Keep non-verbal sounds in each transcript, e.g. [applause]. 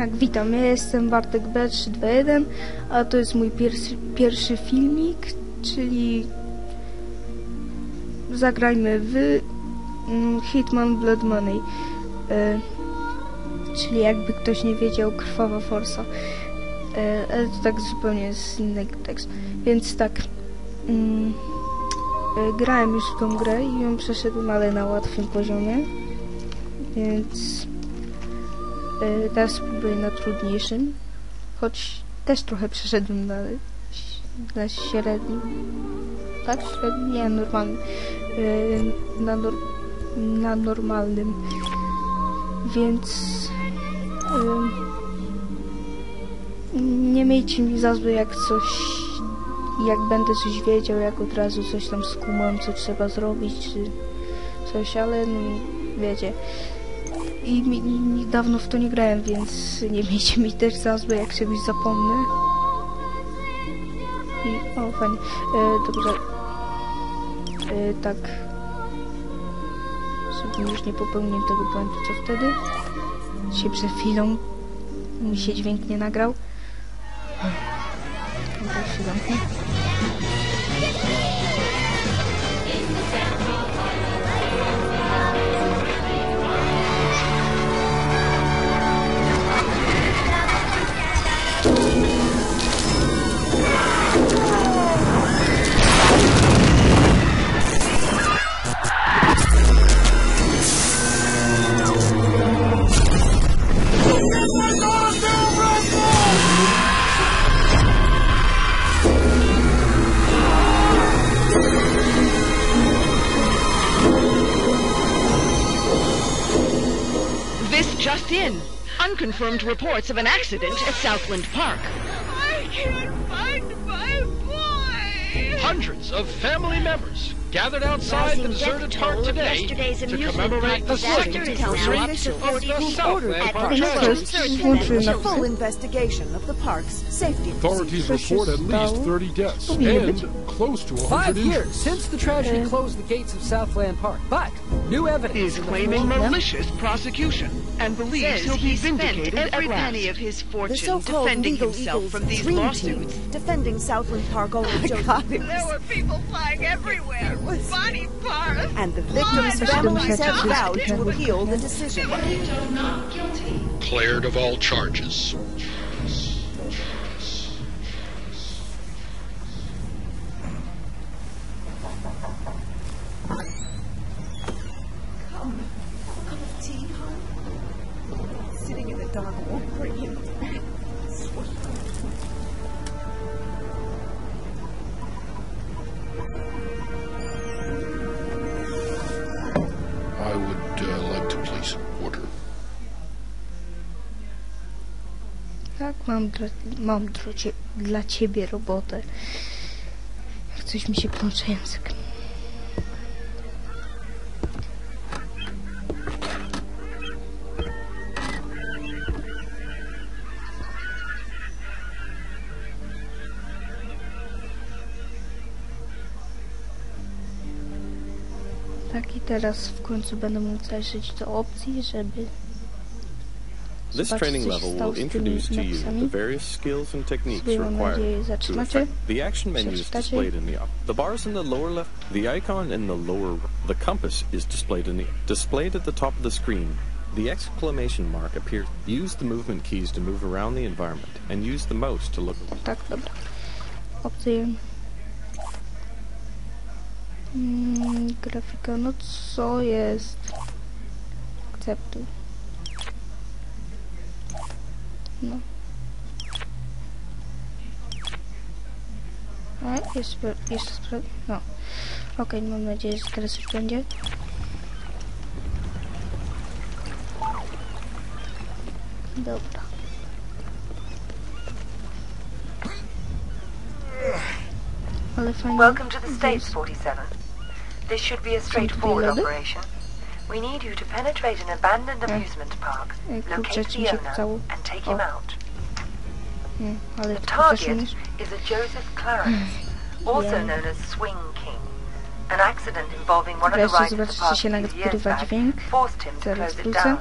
Tak, witam, ja jestem Bartek B321, a to jest mój pierwszy, pierwszy filmik, czyli zagrajmy w mm, Hitman Blood Money, e, czyli jakby ktoś nie wiedział, Krwawa Forsa, e, ale to tak zupełnie z innego tekstu, więc tak, mm, e, grałem już w tą grę i ją przeszedłem, ale na łatwym poziomie, więc teraz spróbuję na trudniejszym, choć też trochę przeszedłem na, na średnim. Tak? Średnim? Nie, normalnym. E, na, nor na normalnym. Więc e, nie miejcie mi za złe, jak coś jak będę coś wiedział, jak od razu coś tam skumam, co trzeba zrobić, czy coś, ale no, wiecie. I mi, mi, dawno w to nie grałem, więc nie miejcie mi też za złe, jak czegoś zapomnę. I, o, fajnie. E, dobrze. E, tak. Żebym już nie popełnił tego błędu, co wtedy. Się przed chwilą mi się dźwięk nie nagrał. Dobra, się This just in. Unconfirmed reports of an accident at Southland Park. I can't find my boy. Hundreds of family members gathered outside the deserted park today to commemorate the second is now anniversary of the Southland ordered at Park the Next tragedy. jest Search włączyłem and na full full investigation of the park's safety Authorities report at least 30 deaths and close to 100 Five injured. years since the tragedy closed the gates of Southland Park, but new evidence Is claiming malicious prosecution and believes Says he'll be he spent vindicated every at last. penny of his fortune so-called defending legal himself Eagles from these dream lawsuits. team defending Southland Park owner oh Joe There were people flying everywhere. Body parts. and the victims' Blood. families have vowed to appeal the decision. Cleared of all charges. Mam, dla, mam dla, dla ciebie robotę. Jak coś mi się plącze język. Tak i teraz w końcu będę mógł zajrzeć do opcji, żeby This training level will introduce to you the various skills and techniques required to effect. The action menu is displayed in the the bars in the lower left. The icon in the lower the compass is displayed in the displayed at the top of the screen. The exclamation mark appears. Use the movement keys to move around the environment and use the mouse to look. Tak, dobra. Opcje. Mm, grafika, no co jest? No. A, jeszcze, jeszcze spra- No. Okej, mam nadzieję, że teraz już będzie. Dobra. Ale fajnie. Welcome to the States, 47. This should be a straightforward operation. We need you to penetrate an abandoned Okay. amusement park, locate the owner, and take him out. The target is a Joseph Clarence, also known as Swing King. An accident involving one of the riders of the park się years back forced him to close it down.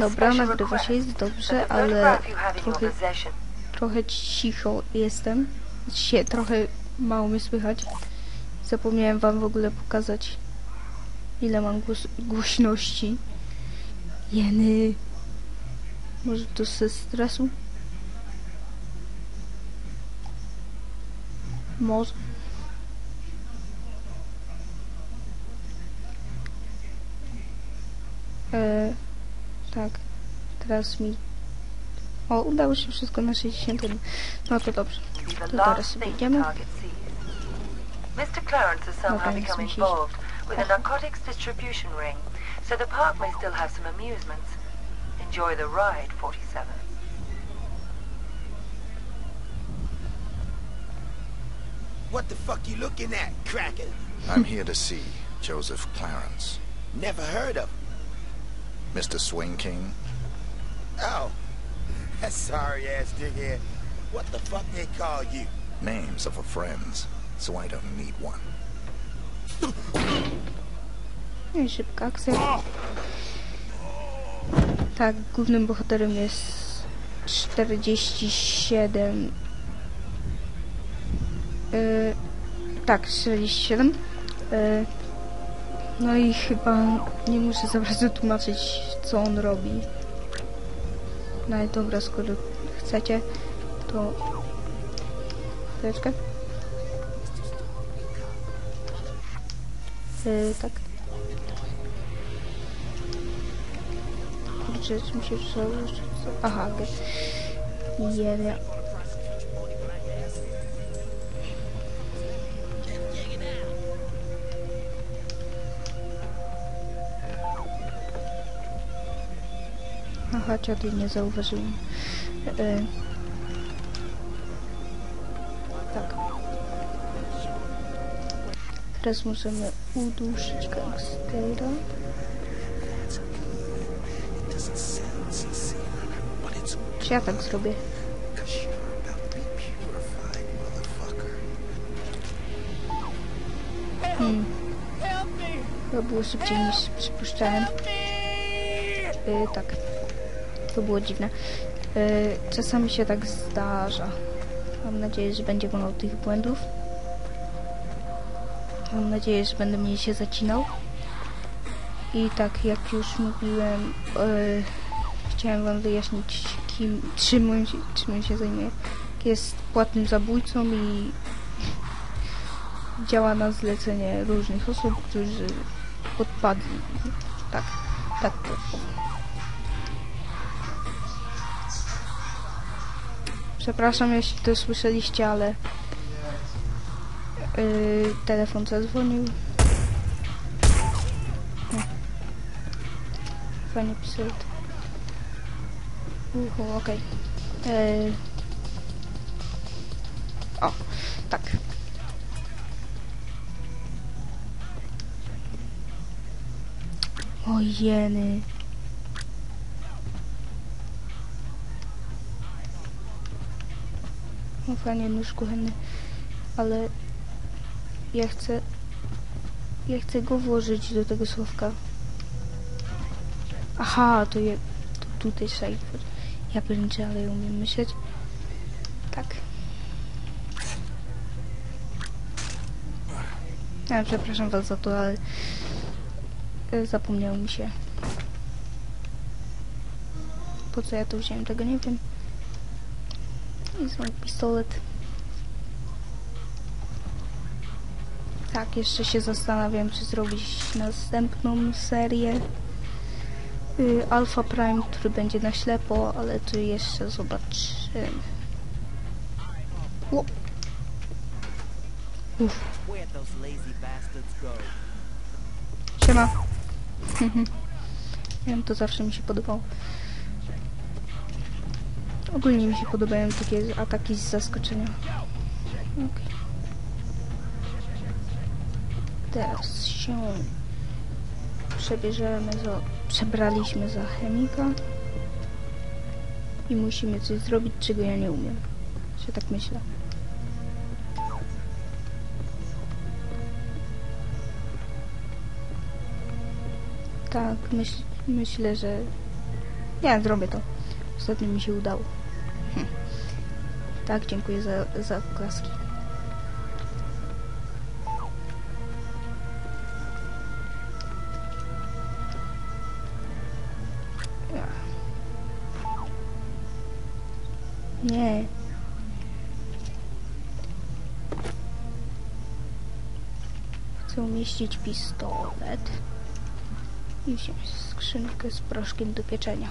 Dobra, nagrywa się, jest dobrze, ale trochę, trochę cicho jestem. Się, trochę mało mnie słychać. Zapomniałem wam w ogóle pokazać, ile mam głos głośności. Jeny. Może to ze stresu? Może. E, tak, teraz mi... O, udało się wszystko na 60. No to dobrze. To teraz sobie idziemy. Mr. Clarence has somehow become involved with a narcotics distribution ring, so the park may still have some amusements. Enjoy the ride, 47. What the fuck you looking at, cracker? I'm here to see Joseph Clarence. Never heard of him. Mr. Swing King? Oh, [laughs] that sorry ass dickhead. What the fuck they call you? Names of our friends, so I don't need one. No i szybka akcja. Tak, głównym bohaterem jest 47. Yy, tak, 47. Yy, no i chyba nie muszę za bardzo tłumaczyć, co on robi. No ale dobra, skoro chcecie, to... Chwileczkę. Yy, tak. Kurczę, mi się przełożyć? Aha. Jeden. Aha, ciady nie zauważyłem. E, Teraz możemy uduszyć gangstera. Czy ja tak zrobię? Hmm. To było szybciej niż przypuszczałem. Yy, tak. To było dziwne. Yy, czasami się tak zdarza. Mam nadzieję, że będzie mało tych błędów. Mam nadzieję, że będę mniej się zacinał. I tak jak już mówiłem, yy, chciałem wam wyjaśnić, kim, czym on czym on się zajmuje. Jest płatnym zabójcą i działa na zlecenie różnych osób, którzy podpadli. Tak, tak to. Przepraszam, jeśli to słyszeliście, ale yy, telefon zadzwonił. No. Fajny pistolet. Uhu, okej. Yy. O, tak. O jeny. No fajnie, nóż kuchenny. Ale ja chcę... Ja chcę go włożyć do tego słowka. Aha, to je... To tutaj szajfer. Ja pierniczę, ale umiem myśleć. Tak. Ja przepraszam was za to, ale e, zapomniało mi się. Po co ja to wziąłem, tego nie wiem. Jest mój pistolet. Tak, jeszcze się zastanawiam, czy zrobić następną serię y, Alpha Prime, który będzie na ślepo, ale to jeszcze zobaczymy. O. Uff. Where'd those lazy bastards go? Siema. [laughs] Nie wiem, to zawsze mi się podobało. Ogólnie mi się podobają takie ataki z zaskoczenia. Okej. Teraz się przebierzemy za... Przebraliśmy za chemika. I musimy coś zrobić, czego ja nie umiem. Się tak myślę. Tak, myśl, myślę, że Nie, zrobię to. Ostatnio mi się udało. Hm. Tak, dziękuję za, za klaski. Nie. Chcę umieścić pistolet i wziąć skrzynkę z proszkiem do pieczenia.